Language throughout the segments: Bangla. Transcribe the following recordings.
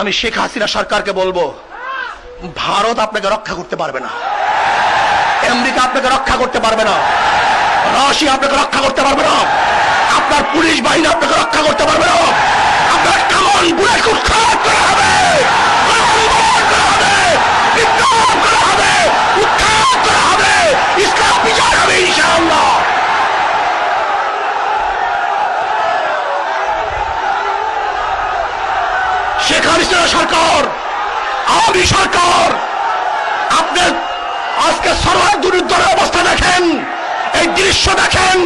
আমি শেখ হাসিনা সরকারকে বলব, ভারত আপনাকে রক্ষা করতে পারবে না। আমেরিকা আপনাকে রক্ষা করতে পারবে না। রাশিয়া আপনাকে রক্ষা করতে পারবে না। আপনার পুলিশ বাহিনী আপনাকে শেখ হাসিনা সরকার, আওয়ামী সরকার আপনার আজকে সরকার দুর্দরে অবস্থা দেখেন, এই দৃশ্য দেখেন,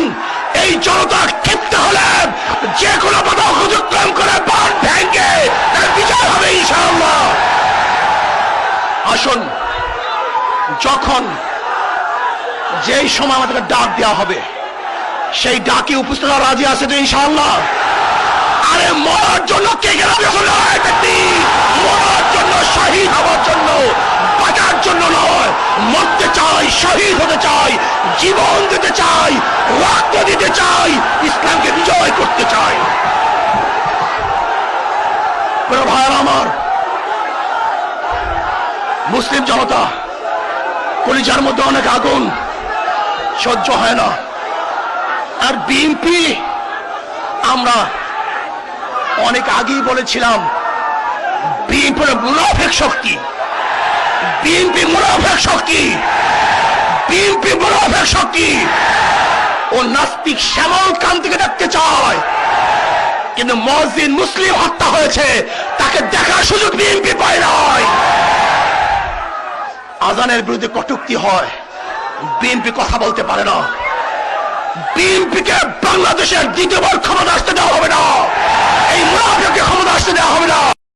এই জনতা ক্ষিপ্ত হলে যে কোনো বাধা অতিক্রম করে বান ভেঙ্গে বিজয় হবে ইনশাআল্লাহ। আসুন, যখন যেই সময় আমাদেরকে ডাক দেওয়া হবে, সেই ডাকে উপস্থিত রাজি আছে তো ইনশাআল্লাহ? আরে মরার জন্য কে গেল নয় ব্যক্তি মরার জন্য শহীদ হওয়ার জন্য, বাঁচার জন্য নয়, মরতে চাই, শহীদ হতে চাই, জীবন দিতে চাই, রক্ত দিতে চাই, ইসলামকে বিজয় করতে চাই। ভাইয়েরা আমার, মুসলিম জনতা, কলিজার মধ্যে অনেক আগুন, সহ্য হয় না। আর বিএনপি, আমরা অনেক আগেই বলেছিলাম বিএনপি মুনাফেক শক্তি, বিএনপি মুনাফেক শক্তি, বিএনপি মুনাফেক শক্তি। ও নাস্তিক শ্যামল কান্তিকে দেখতে চায়, কিন্তু মসজিদ মুসলিম হত্যা হয়েছে, তাকে দেখার সুযোগ বিএনপি পায় নাই। আজানের বিরুদ্ধে কটুক্তি হয়, বিএনপি কথা বলতে পারে না। বিএনপিকে বাংলাদেশের দ্বিতীয়বার ক্ষমতা আসতে দেওয়া হবে না এই মুনাফিককে ক্ষমতা আসতে দেওয়া হবে না